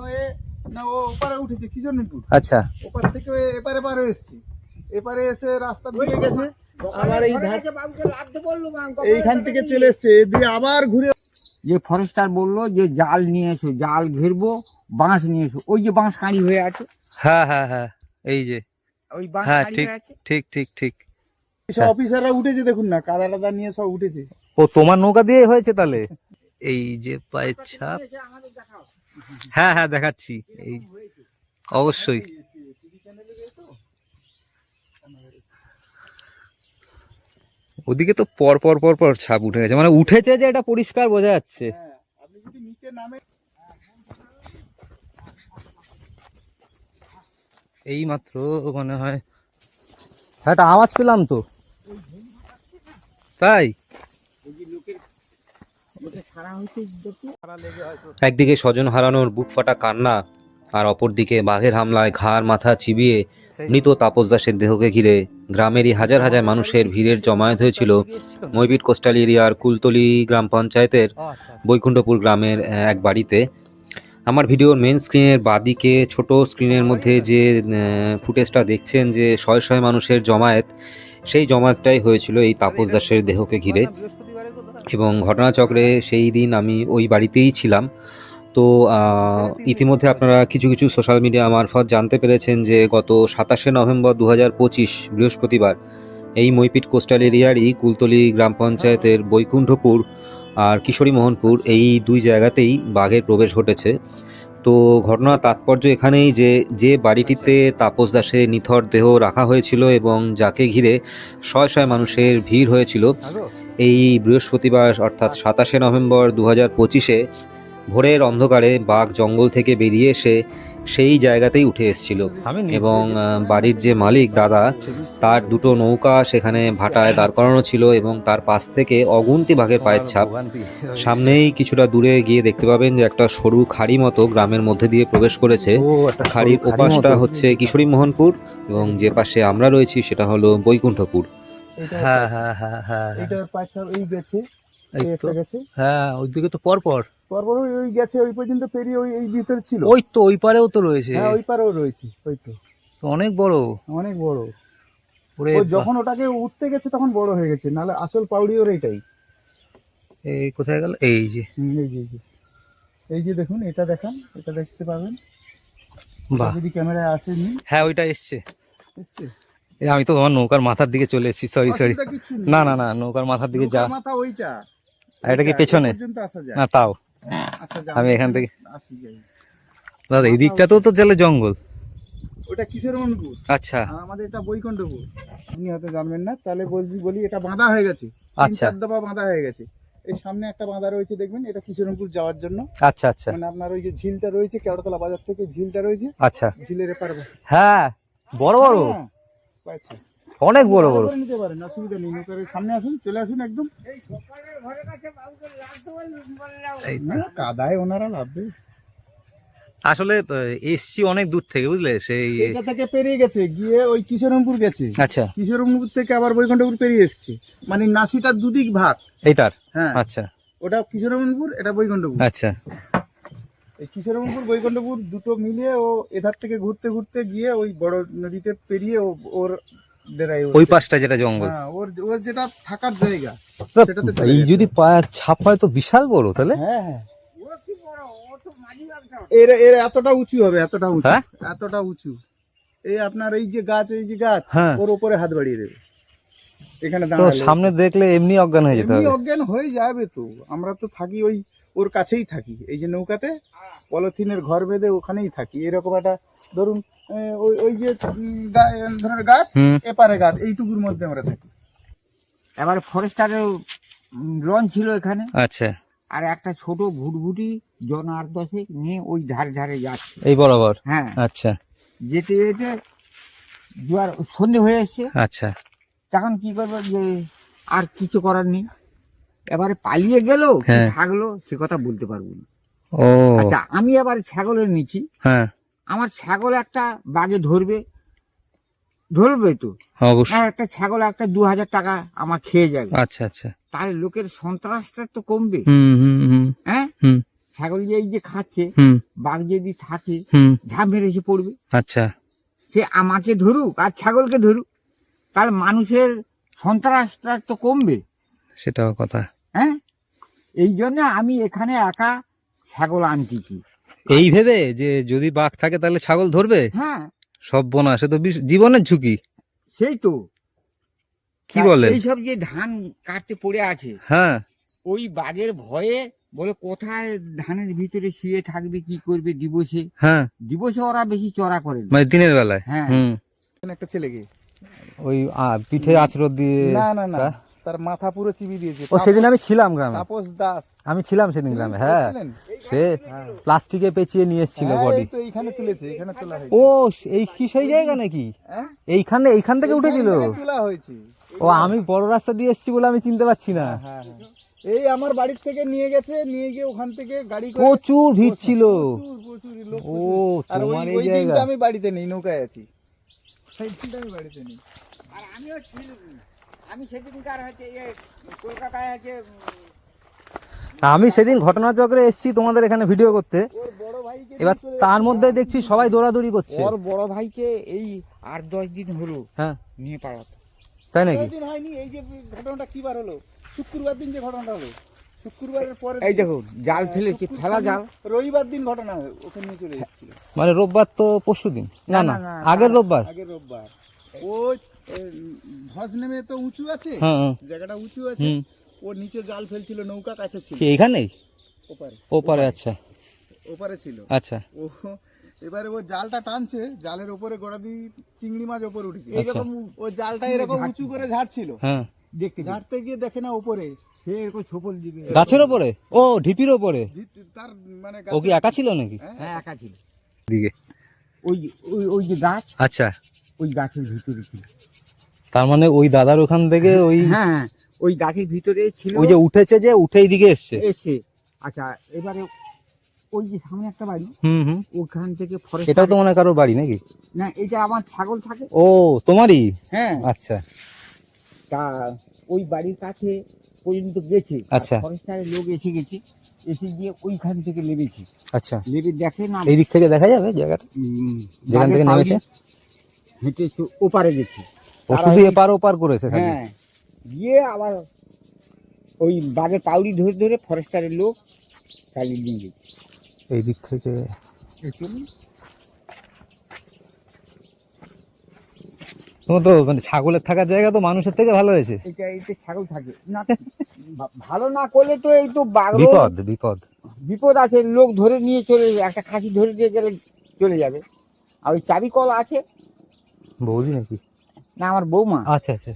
হয়ে না ও ওপারে উঠেছে কিশোরপুর আচ্ছা। ওপার থেকে এপারে পার হয়ে এপারে এসে রাস্তা গেছে। আবার এই এইখান থেকে চলে এসছে দিয়ে আবার ঘুরে যে ফরেস্টার বলল যে জাল নিয়ে এসো জাল ঘিরবো বাঁশ নিয়ে এসো। ওই যে বাঁশ কাঁড়ি হয়ে আছে। হ্যাঁ হ্যাঁ হ্যাঁ এই যে। ওই বাঁশ হ্যাঁ, কাঁড়ি ঠিক। হয়ে আছে। ঠিক ঠিক ঠিক। সব অফিসাররা উঠেছে দেখুন না কাদা টাদা নিয়ে সব উঠেছে। ও তোমার নৌকা দিয়ে হয়েছে তাহলে? এই যে পায়ের ছাপ। হ্যাঁ হ্যাঁ দেখাচ্ছি। এই অবশ্যই। ওদিকে তো পর পর পর পর ছাপ উঠে গেছে। মানে উঠেছে যে এটা পরিষ্কার বোঝা যাচ্ছে। এই মাত্র মনে হয় হ্যাঁ একটা আওয়াজ পেলাম তো। তাই? একদিকে স্বজন হারানোর বুক ফাটা কান্না আর অপরদিকে বাঘের হামলায় ঘাড় মাথা চিবিয়ে মৃত তাপস দাসের দেহকে ঘিরে গ্রামেরই হাজার হাজার মানুষের ভিড়ের জমায়েত হয়েছিল। মৈবিট কোস্টাল এরিয়ার কুলতলি গ্রাম পঞ্চায়েতের বৈকুণ্ঠপুর গ্রামের এক বাড়িতে। আমার ভিডিওর মেন স্ক্রিনের বাদিকে ছোট স্ক্রিনের মধ্যে যে ফুটেজটা দেখছেন যে শয়ে শয়ে মানুষের জমায়েত সেই জমায়েতটাই হয়েছিল এই তাপস দাসের দেহকে ঘিরে। এবং ঘটনাচক্রে সেই দিন আমি ওই বাড়িতেই ছিলাম। তো ইতিমধ্যে আপনারা কিছু কিছু সোশ্যাল মিডিয়া মারফত জানতে পেরেছেন যে গত সাতাশে নভেম্বর দু হাজার পঁচিশ বৃহস্পতিবার এই মৈপিট কোস্টাল এরিয়ারই কুলতলি গ্রাম পঞ্চায়েতের বৈকুণ্ঠপুর আর কিশোরী মোহনপুর এই দুই জায়গাতেই বাঘের প্রবেশ ঘটেছে। তো ঘটনার তাৎপর্য এখানেই যে যে বাড়িটিতে তাপস দাসের নিথর দেহ রাখা হয়েছিল এবং যাকে ঘিরে শয় শয় মানুষের ভিড় হয়েছিল। এই বৃহস্পতিবার অর্থাৎ সাতাশে নভেম্বর দু হাজার পঁচিশে ভোরের অন্ধকারে বাঘ জঙ্গল থেকে বেরিয়ে এসে সেই জায়গাতেই উঠে এসেছিল। এবং বাড়ির যে মালিক দাদা তার দুটো নৌকা সেখানে ভাটায় দাঁড় করানো ছিল এবং তার পাশ থেকে অগুন্তি বাঘের পায়ের ছাপ। সামনেই কিছুটা দূরে গিয়ে দেখতে পাবেন যে একটা সরু খাড়ি মতো গ্রামের মধ্যে দিয়ে প্রবেশ করেছে। খাড়ির ওপাশটা হচ্ছে কিশোরী মোহনপুর এবং যে পাশে আমরা রয়েছি সেটা হলো বৈকুণ্ঠপুর। হ্যাঁ হ্যাঁ হ্যাঁ হ্যাঁ এইটার পাঁচটা ওই গেছে হ্যাঁ ওইদিকে তো পর পর তারপর ওই ওই গেছে ওই পর্যন্ত পেরিয়ে ওই এই ভিতরে ছিল। ওই তো ওই পারেও তো রয়েছে। হ্যাঁ ওই পারেও রয়েছে ওই তো। তো অনেক বড়। অনেক বড়। ওরে যখন ওটাকে উঠতে গেছে তখন বড় হয়ে গেছে নাহলে আসল পাউডি ওর এইটাই এই কোথায় গেল? এই যে। এই যে এই যে। এই যে দেখুন এটা দেখান এটা দেখতে পাবেন। বাহ। যদি ক্যামেরায় আসেনি। হ্যাঁ ওইটা এসছে। এসছে? আমি তো তোমার নৌকার মাথার দিকে চলে এসেছি সরি সরি। না না না নৌকার মাথার দিকে যা। মাথা ওইটা। আর এটা কি পেছনে? না তাও। আমি এখান থেকে- দাদা এই দিকটাতেও তো জলে জঙ্গল। ওটা মনপুর আচ্ছা। আমাদের এটা বৈকুণ্ঠপুর। আপনি হয়তো জানবেন না তাহলে বলছি বলি এটা বাঁধা হয়ে গেছে। আচ্ছা। দফা বাঁধা হয়ে গেছে। এই সামনে একটা বাঁধা রয়েছে দেখবেন? এটা কিশোরপুর যাওয়ার জন্য। আচ্ছা আচ্ছা। মানে আপনার ওই যে ঝিলটা রয়েছে কেওড়াতলা বাজার থেকে ঝিলটা রয়েছে। আচ্ছা। ঝিলের এপার হ্যাঁ বড় বড়। হ্যাঁ। অনেক বড় বড়। নিতে পারেন অসুবিধা নেই নৌকার সামনে আসুন চলে আসুন একদম। এই তো। না, কাদায় ওনারা লাভবে আসলে এসছি অনেক দূর থেকে বুঝলে? সেই এটা থেকে পেরিয়ে গেছে গিয়ে ওই কিশোরমপুর গেছে। আচ্ছা। কিশোরমপুর থেকে আবার বৈকুণ্ঠপুর পেরিয়ে এসছে। মানে নাসিটার দুদিক ভাগ। এইটার? হ্যাঁ। আচ্ছা। ওটা কিশোরমপুর এটা বৈকুণ্ঠপুর। আচ্ছা। এই কিশোরমপুর বৈকুণ্ঠপুর দুটো মিলিয়ে ও এধার থেকে ঘুরতে ঘুরতে গিয়ে ওই বড় নদীতে পেরিয়ে ওর ওই পাশটা যেটা জঙ্গল। হ্যাঁ ওর ওর যেটা থাকার জায়গা সেটাতে এই যদি পায়ের ছাপ হয় তো বিশাল বড় তাহলে? হ্যাঁ হ্যাঁ। এর এর এতটা উঁচু হবে এতটা উঁচু? এতটা উঁচু। এই আপনার এই যে গাছ এই যে গাছ ওর উপরে হাত বাড়িয়ে দেবে। এখানে তো সামনে দেখলে এমনি অজ্ঞান হয়ে যেতে হবে। অজ্ঞান হয়ে যাবে তো। আমরা তো থাকি ওই ওর কাছেই থাকি এই যে নৌকাতে পলিথিনের ঘর বেঁধে ওখানেই থাকি। এরকম একটা ধরুন ওই ওই যে ধরনের গাছ এপারে গাছ এইটুকুর মধ্যে আমরা থাকি। এবার ফরেস্টারের লঞ্চ ছিল এখানে। আচ্ছা। আর একটা ছোট ভুটভুটি জন আট দশেক নিয়ে ওই ধারে ধারে যাচ্ছে। এই বরাবর? হ্যাঁ। আচ্ছা। যেতে যেতে জোয়ার সন্ধে হয়ে এসছে। আচ্ছা। তখন কি করব যে আর কিছু করার নেই। এবারে পালিয়ে গেল কি হ্যাঁ। থাকল সে কথা বলতে পারব না। আচ্ছা আমি আবার ছাগলের নিচ্ছি হ্যাঁ। আমার ছাগল একটা বাগে ধরবে ধরবে তো। একটা ছাগল একটা দু হাজার টাকা আমার খেয়ে যাবে। আচ্ছা আচ্ছা। তাহলে লোকের সন্ত্রাসটা তো কমবে। হ্যাঁ? ছাগল যে এই যে খাচ্ছে বাঘ যদি থাকে ঝাঁপ মেরে এসে পড়বে। আচ্ছা। সে আমাকে ধরুক আর ছাগলকে ধরুক তাহলে মানুষের সন্ত্রাসটা তো কমবে। সেটাও কথা। হ্যাঁ? এই জন্য আমি এখানে একা ছাগল আনতেছি। এই ভেবে যে যদি বাঘ থাকে তাহলে ছাগল ধরবে? হ্যাঁ। সব বোনা সে তো জীবনের ঝুঁকি। সেই তো। কি বলেন? এইসব যে ধান কাটতে পড়ে আছে হ্যাঁ। ওই বাঘের ভয়ে বলে কোথায় ধানের ভিতরে শুয়ে থাকবে কি করবে দিবসে? হ্যাঁ। দিবসে ওরা বেশি চড়া করে মানে দিনের বেলায়? হ্যাঁ। একটা ছেলেকে। ওই পিঠে আছরত দিয়ে না না না। তার মাথা পুরো চিবি দিয়েছে। ও সেদিন আমি ছিলাম গ্রামে। তাপস দাস। আমি ছিলাম সেদিন গ্রামে হ্যাঁ। সে প্লাস্টিকে পেঁচিয়ে নিয়ে এসেছিল হ্যাঁ, বডি। তো এইখানে তুলেছে এখানে তোলা হয়েছে। ও এই কি সেই জায়গা নাকি? হ্যাঁ? এইখানে এইখান থেকে উঠেছিল? তোলা হয়েছে। ও আমি বড় রাস্তা দিয়ে এসেছি বলে আমি চিনতে পারছি না। হ্যাঁ হ্যাঁ এই আমার বাড়ির থেকে নিয়ে গেছে নিয়ে গিয়ে ওখান থেকে গাড়ি প্রচুর ভিড় ছিল। ও। তোমার এই জায়গা। আমি বাড়িতে নেই নৌকায় আছি। সেই দিনটা আমি বাড়িতে নেই। আর আমিও ছিলাম আমি সেদিনকার হচ্ছে কলকাতায় আছে আমি সেদিন ঘটনাচক্রে এসেছি তোমাদের এখানে ভিডিও করতে। ওর বড় ভাইকে এবার তার মধ্যে দেখছি সবাই দৌড়াদৌড়ি করছে। ওর বড় ভাইকে এই আট দশ দিন হলো হ্যাঁ। নিয়ে পাড়াতে তাই নাকি? দিন হয়নি এই যে ঘটনাটা কি বার হলো? শুক্রবার দিন যে ঘটনাটা হলো। শুক্রবারের পরে এই দেখো জাল ফেলেছে ফেলা জাল। রবিবার দিন ঘটনা হয় নিয়ে চলে এসেছিল। মানে রোববার তো পরশু দিন না না না, না, আগের রোববার। আগের রোববার। ও ধস নেমে তো উঁচু আছে হ্যাঁ হ্যাঁ। জায়গাটা উঁচু আছে ওর নিচে জাল ফেলছিল নৌকা কাছে ছিল। কি এইখানেই ওপারে। ওপারে আচ্ছা। ওপারে ছিল। আচ্ছা। ও এবারে ও জালটা টানছে জালের ওপরে গোড়া দিয়ে চিংড়ি মাছ ওপরে উঠেছে। আচ্ছা। এরকম ও জালটা এরকম উঁচু করে ঝাড়ছিল। হ্যাঁ। দেখতে ঝাড়তে গিয়ে দেখে না ওপরে। সে এরকম ছপল দিবে। গাছের ওপরে? ও ঢিপির ওপরে? তার মানে ও কি একা ছিল নাকি? হ্যাঁ একা ছিল। দিকে ওই ওই ওই যে গাছ আচ্ছা। ওই গাছের ভিতরে ছিল। তার মানে ওই দাদার ওখান থেকে ওই হ্যাঁ হ্যাঁ, ওই গাছের ভিতরে ছিল। ওই যে উঠেছে যে উঠে দিকে এসছে। এসে আচ্ছা এবারে ওই যে সামনে একটা বাড়ি হুম হুম। ওখান থেকে ফরেস্ট এটাও তো মনে হয় কারোর বাড়ি নাকি? না এটা আমার ছাগল থাকে। ও তোমারই? হ্যাঁ। আচ্ছা। তা ওই বাড়ির কাছে পর্যন্ত গেছে। আচ্ছা। ফরেস্টারের লোক এসে গেছে এসে গিয়ে ওইখান থেকে লেবেছে আচ্ছা। লেবে দেখে না এই দিক থেকে দেখা যাবে জায়গাটা? যেখান থেকে নেমেছে? হেঁটে ওপারে গেছে। ও শুধু এপার ওপার করেছে হ্যাঁ। গিয়ে আবার ওই বাঘের পাউডি ধরে ধরে ফরেস্টারের লোক চালিয়ে নিয়ে গেছে। এই দিক থেকে তো মানে ছাগলের থাকার জায়গা তো মানুষের থেকে ভালো হয়েছে। এটা এইতে ছাগল থাকে। না ভালো না করলে তো এই তো বাঘ বিপদ বিপদ। বিপদ আছে লোক ধরে নিয়ে চলে যাবে একটা খাসি ধরে দিয়ে গেলে চলে যাবে। আর ওই চাবি কল আছে। বৌদি নাকি? না আমার বৌমা। আচ্ছা আচ্ছা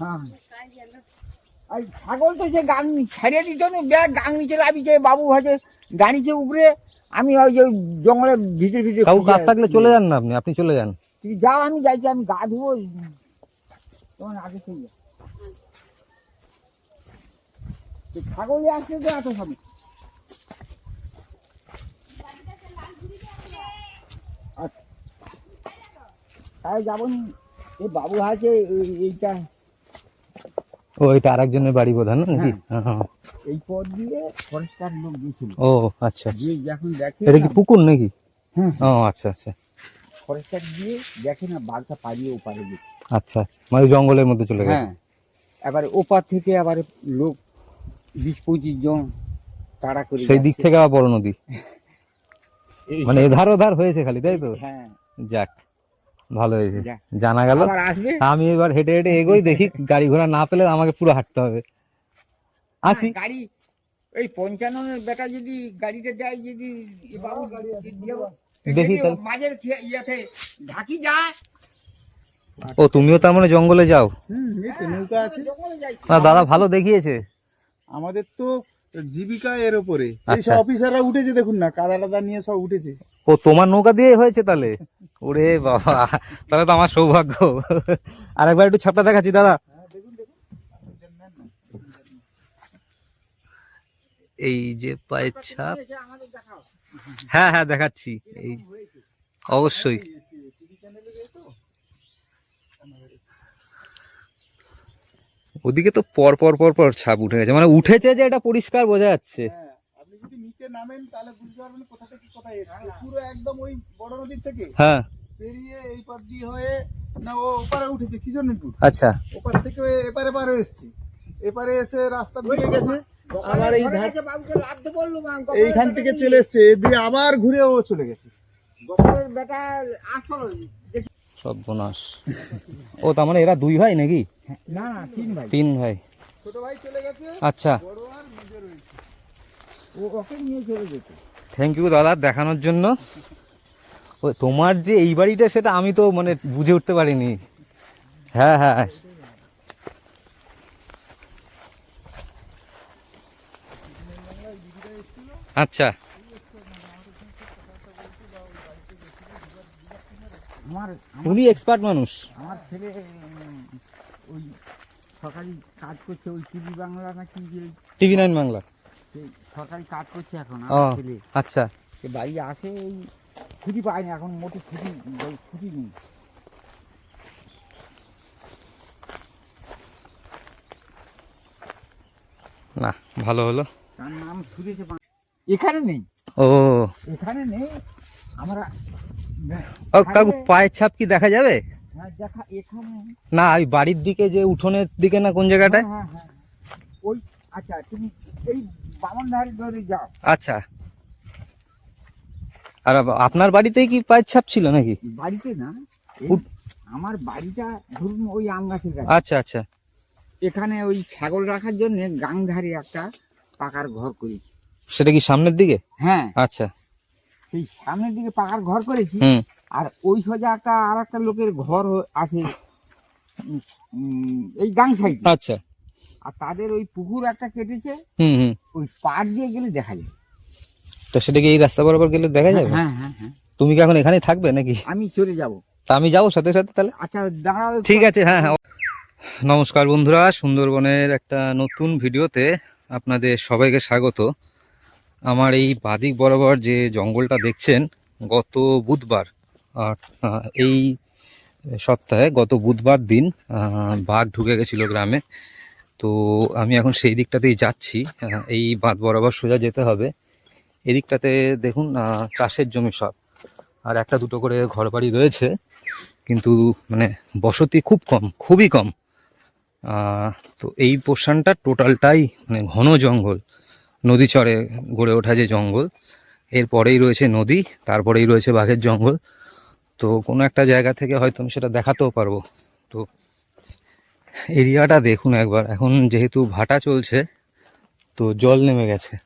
হ্যাঁ। আর ছাগল তো সে গাং ছাড়িয়ে দিত না ব্যাগ গাং নিচে লাভিছে বাবু হয়তো গাড়িছে উপরে আমি ওই যে জঙ্গলের ভিতরে ভিতরে কাউ কাজ থাকলে চলে যান না আপনি আপনি চলে যান। তুমি যাও আমি যাইছি আমি গা ধুবো। তোমার আগে সেই যাও। ছাগলে আসলে তো এত হবে আচ্ছা। তাই যাব নি। এই বাবু আছে এই- এইটা। ও এটা আরেকজনের বাড়ি বোধহয় না নাকি? হ্যাঁ। এই পথ দিয়ে ফরেস্টার লোক গেছিল ও আচ্ছা আচ্ছা। গিয়ে যখন দেখে এটা কি পুকুর নাকি? হ্যাঁ ও আচ্ছা আচ্ছা। ফরেস্টার গিয়ে দেখে না বাঘটা পালিয়ে ওপারে গেছে। আচ্ছা আচ্ছা। মানে জঙ্গলের মধ্যে চলে গেছে? হ্যাঁ। এবারে ওপার থেকে আবার লোক বিশ পঁচিশ জন তাড়া করে সেই দিক থেকে আবার বড় নদী? মানে এধার ওধার হয়েছে খালি তাই তো? হ্যাঁ। যাক। ভালো হয়েছে। জানা গেল। আমি এবার হেঁটে হেঁটে এগোই দেখি গাড়ি ঘোড়া না পেলে আমাকে পুরো হাঁটতে হবে। আসি। হ্যাঁ, গাড়ি এই পঞ্চান্নের বেটা যদি গাড়িতে যায় যদি বাবু দেখি মাঝের ইয়েতে ঢাকি যায় ও তুমিও তার মানে জঙ্গলে যাও? হুম এই তো নৌকা আছে। না দাদা ভালো দেখিয়েছে। আমাদের তো জীবিকা এর উপরে এই আচ্ছা। সব অফিসাররা উঠেছে দেখুন না কাদা টাদা নিয়ে সব উঠেছে। ও তোমার নৌকা দিয়ে হয়েছে তাহলে? ওরে বাবা, তাহলে তো আমার সৌভাগ্য। আর একবার একটু ছাপটা দেখাচ্ছি, দাদা। এই যে পায়ের ছাপ। হ্যাঁ হ্যাঁ দেখাচ্ছি। এই, অবশ্যই। ওদিকে তো পর পর পর পর ছাপ উঠে গেছে। মানে উঠেছে যে এটা পরিষ্কার, বোঝা যাচ্ছে। নিচে নামেন তাহলে বুঝতে পারবেন কোথা থেকে কোথায় এসছে। পুরো একদম ওই বড় নদীর থেকে হ্যাঁ। পেরিয়ে এই পথ দিয়ে হয়ে না ও ওপারে উঠেছে কিশোরনীপুর আচ্ছা। ওপার থেকে এপারে পারে এসছে। এপারে এসে রাস্তা দিয়ে গেছে। আবার এই এইখান থেকে চলে এসছে দিয়ে আবার ঘুরে ও চলে গেছে। গোপালের বেটা আসল। সর্বনাশ। ও তার মানে এরা দুই ভাই নাকি? না না তিন ভাই। তিন ভাই। ছোট ভাই চলে গেছে। আচ্ছা বড় আর নিজে রয়েছে ও ওকে নিয়ে চলে যেত থ্যাংক ইউ দাদা দেখানোর জন্য। ও তোমার যে এই বাড়িটা সেটা আমি তো মানে বুঝে উঠতে পারিনি। হ্যাঁ হ্যাঁ। আচ্ছা। উনি এক্সপার্ট মানুষ। আমার ছেলে ওই সরকারি কাজ করছে ওই টিভি বাংলা না কি টিভি নাইন বাংলা। সরকারি কাজ করছে এখন ও আচ্ছা। সে বাড়ি আসে এই ছুটি পায়নি এখন মোটে ছুটি ছুটি নেই। না ভালো হলো। তার নাম সুরেশ এখানে নেই। ও। এখানে নেই আমরা ও কাকু পায়ের ছাপ কি দেখা যাবে? হ্যাঁ, দেখা এখানে না ওই বাড়ির দিকে যে উঠোনের দিকে না কোন জায়গাটায়? হ্যাঁ, হ্যাঁ। ওই আচ্ছা তুমি এই বামন ধরে যাও। আচ্ছা। আর আপনার বাড়িতেই কি পায়ের ছাপ ছিল নাকি? বাড়িতে না আমার বাড়িটা ধরুন ওই আম গাছের কাছে আচ্ছা আচ্ছা। এখানে ওই ছাগল রাখার জন্য গাং ধারে একটা পাকার ঘর করেছি। সেটা কি সামনের দিকে? হ্যাঁ। আচ্ছা। সেই সামনের দিকে পাকার ঘর করেছি। আর ওই সোজা একটা আর একটা লোকের ঘর আছে এই গাং সাইড। আচ্ছা। আর তাদের ওই পুকুর একটা কেটেছে হুম হুম। ওই পাড় দিয়ে গেলে দেখা যায় তো সেটা কি এই রাস্তা বরাবর গেলে দেখা যাবে? হ্যাঁ হ্যাঁ হ্যাঁ। তুমি কি এখন এখানেই থাকবে নাকি? আমি চলে যাব। তা আমি যাব সাথে সাথে তাহলে? আচ্ছা দাঁড়াও ঠিক আছে হ্যাঁ হ্যাঁ। নমস্কার বন্ধুরা সুন্দরবনের একটা নতুন ভিডিওতে আপনাদের সবাইকে স্বাগত। আমার এই বাদিক বরাবর যে জঙ্গলটা দেখছেন গত বুধবার আর এই সপ্তাহে গত বুধবার দিন বাঘ ঢুকে গেছিল গ্রামে। তো আমি এখন সেই দিকটাতেই যাচ্ছি। এই বাঁধ বরাবর সোজা যেতে হবে। এদিকটাতে দেখুন চাষের জমি সব। আর একটা দুটো করে ঘরবাড়ি রয়েছে, কিন্তু মানে বসতি খুব কম, খুবই কম। তো এই পোর্শনটা টোটালটাই মানে ঘন জঙ্গল। নদী চরে গড়ে ওঠা যে জঙ্গল এরপরেই রয়েছে নদী, তারপরেই রয়েছে বাঘের জঙ্গল। তো কোনো একটা জায়গা থেকে হয়তো আমি সেটা দেখাতেও পারব। তো এরিয়াটা দেখুন একবার। এখন যেহেতু ভাটা চলছে, তো জল নেমে গেছে।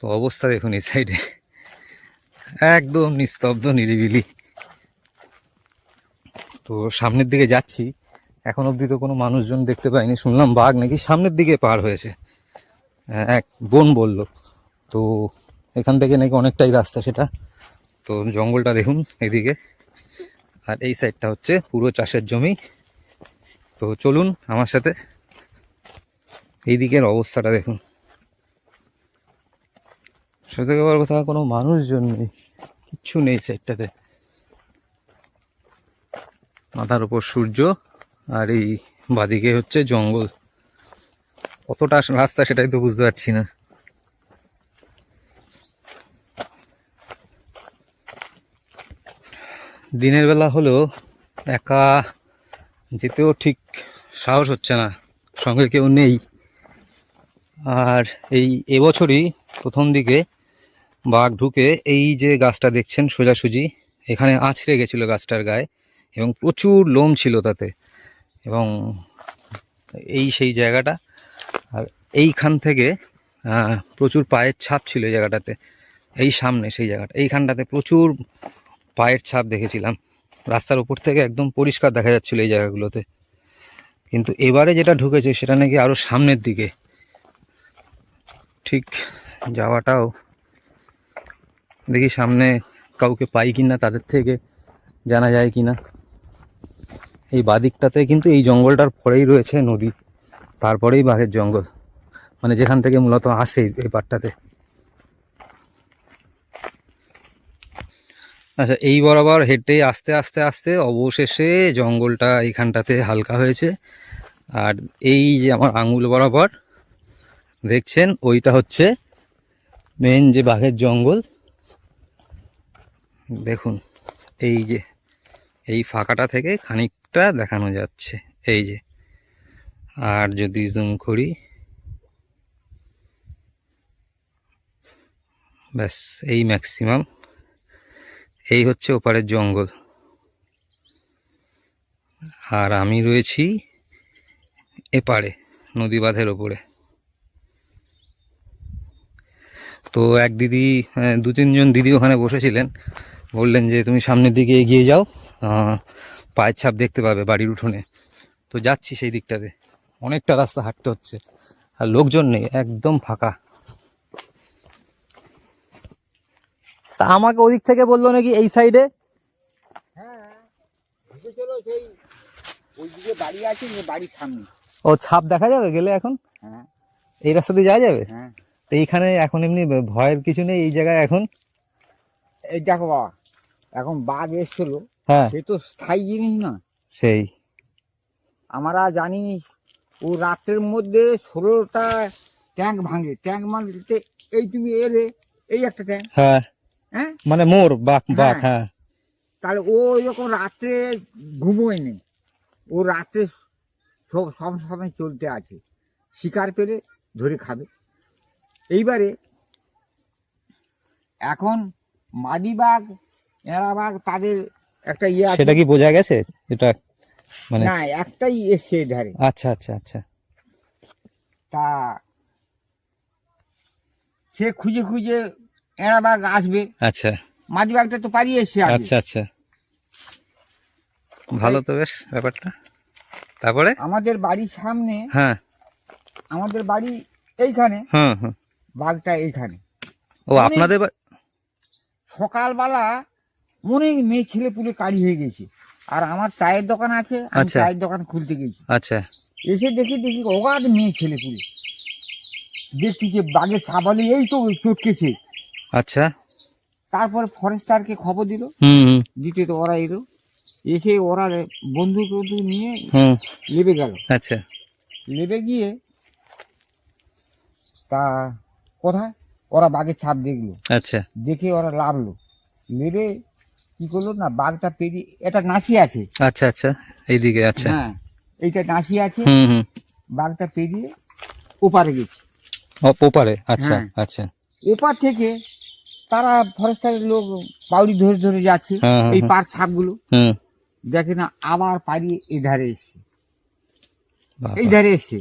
তো অবস্থা দেখুন এই সাইডে একদম নিস্তব্ধ, নিরিবিলি। তো সামনের দিকে যাচ্ছি। এখন অবধি তো কোনো মানুষজন দেখতে পাইনি। শুনলাম বাঘ নাকি সামনের দিকে পার হয়েছে। এক বোন বলল। তো এখান থেকে নাকি অনেকটাই রাস্তা সেটা। তো জঙ্গলটা দেখুন এদিকে। আর এই সাইডটা হচ্ছে পুরো চাষের জমি। তো চলুন আমার সাথে এই দিকের অবস্থাটা দেখুন। সত্যি কথা কোথাও কোনো মানুষজন নেই, কিচ্ছু নেই সাইডটাতে মাথার উপর সূর্য আর এই বাদিকে হচ্ছে জঙ্গল। কতটা রাস্তা সেটাই তো বুঝতে পারছি না। দিনের বেলা হলেও একা যেতেও ঠিক সাহস হচ্ছে না, সঙ্গে কেউ নেই। আর এই এবছরই প্রথম দিকে বাঘ ঢুকে এই যে গাছটা দেখছেন সোজাসুজি, এখানে আছড়ে গেছিল গাছটার গায়ে এবং প্রচুর লোম ছিল তাতে এবং এই সেই জায়গাটা। আর এইখান থেকে প্রচুর পায়ের ছাপ ছিল এই জায়গাটাতে, এই সামনে সেই জায়গাটা, এইখানটাতে প্রচুর পায়ের ছাপ দেখেছিলাম। রাস্তার উপর থেকে একদম পরিষ্কার দেখা যাচ্ছিল এই জায়গাগুলোতে। কিন্তু এবারে যেটা ঢুকেছে সেটা নাকি আরও সামনের দিকে। ঠিক যাওয়াটাও দেখি সামনে কাউকে পাই কিনা, তাদের থেকে জানা যায় কি না এই বাদিকটাতে কিন্তু এই জঙ্গলটার পরেই রয়েছে নদী, তারপরেই বাঘের জঙ্গল। মানে যেখান থেকে মূলত আসে এই পাটটাতে। আচ্ছা এই বরাবর হেঁটে আস্তে আস্তে আস্তে অবশেষে জঙ্গলটা এইখানটাতে হালকা হয়েছে। আর এই যে আমার আঙুল বরাবর, দেখছেন? ওইটা হচ্ছে মেন যে বাঘের জঙ্গল। দেখুন, এই যে, এই ফাঁকাটা থেকে খানিকটা দেখানো যাচ্ছে, এই যে। আর যদি জুম করি, ব্যাস, এই ম্যাক্সিমাম এই হচ্ছে ওপারের জঙ্গল। আর আমি রয়েছি এপারে নদী বাঁধের ওপরে। তো এক দিদি দু তিনজন দিদি ওখানে বসেছিলেন। বললেন যে, তুমি সামনের দিকে এগিয়ে যাও পায়ের ছাপ দেখতে পাবে বাড়ির উঠোনে। তো যাচ্ছি সেই দিকটাতে। অনেকটা রাস্তা হাঁটতে হচ্ছে। আর লোকজন নেই, একদম ফাঁকা। তা আমাকে ওদিক থেকে বলল নাকি এই সাইডে হ্যাঁ ও ছাপ দেখা যাবে গেলে এখন? হ্যাঁ এই রাস্তা দিয়ে যাওয়া যাবে? হ্যাঁ তো এইখানে এখন এমনি ভয়ের কিছু নেই এই জায়গায় এখন? এই দেখো বাবা এখন বাঘ এসছিল। হ্যাঁ। সে তো স্থায়ী জিনিস না। সেই। আমরা জানি ও রাত্রের মধ্যে ষোলোটা ট্যাঙ্ক ভাঙে। ট্যাঙ্ক মানতে এই তুমি এলে এই একটা ট্যাঙ্ক। হ্যাঁ। হ্যাঁ? মানে মোর বাঘ বাঘ হ্যাঁ। তাহলে ও এরকম রাত্রে ঘুমোয় নেই ও রাত্রে সব সব সময় চলতে আছে। শিকার পেলে ধরে খাবে। এইবারে এখন মাদি বাঘ এঁড়া বাঘ তাদের একটা ইয়ে সেটা কি বোঝা গেছে? এটা মানে না একটাই এসছে এই ধারে আচ্ছা আচ্ছা আচ্ছা। তা সে খুঁজে খুঁজে এঁড়া বাঘ আসবে। আচ্ছা। মাদি বাঘটা তো পালিয়ে এসছে আচ্ছা আচ্ছা। ভালো তো বেশ ব্যাপারটা। তারপরে? আমাদের বাড়ির সামনে হ্যাঁ। আমাদের বাড়ি এইখানে হুম হুম। বাঘটা এইখানে। ও আপনাদের বা- সকালবেলা অনেক মেয়ে ছেলে পুলে কারি হয়ে গেছে। আর আমার চায়ের দোকান আছে আমি আচ্ছা। চায়ের দোকান খুলতে গেছি। আচ্ছা। এসে দেখি দেখি অগাধ মেয়ে ছেলে পুলে। দেখছি যে বাঘের ছাবালে এই তো চটকেছে। আচ্ছা। তারপরে ফরেস্টারকে খবর দিল। দিতে তো ওরা এলো। এসে ওরা বন্ধু টন্ধু নিয়ে লেবে গেল। আচ্ছা। লেবে গিয়ে তা কোথায়? ওরা বাঘের ছাপ দেখল। আচ্ছা। দেখে ওরা লাভলো। লেবে কি করল না বাঘটা পেরিয়ে এটা নাচি আছে। আচ্ছা আচ্ছা। এইদিকে আচ্ছা। হ্যাঁ এইটা নাচি আছে। বাঘটা পেরিয়ে ওপারে গেছে। ওপারে আচ্ছা হ্যাঁ। আচ্ছা। ওপার থেকে তারা ফরেস্টারের লোক পাউড়ি ধরে ধরে যাচ্ছে হ্যাঁ, হ্যাঁ, এই হ্যাঁ। পার সাপগুলো। দেখে না আবার পাড়িয়ে এই ধারে এসছে। এই ধারে এসছে।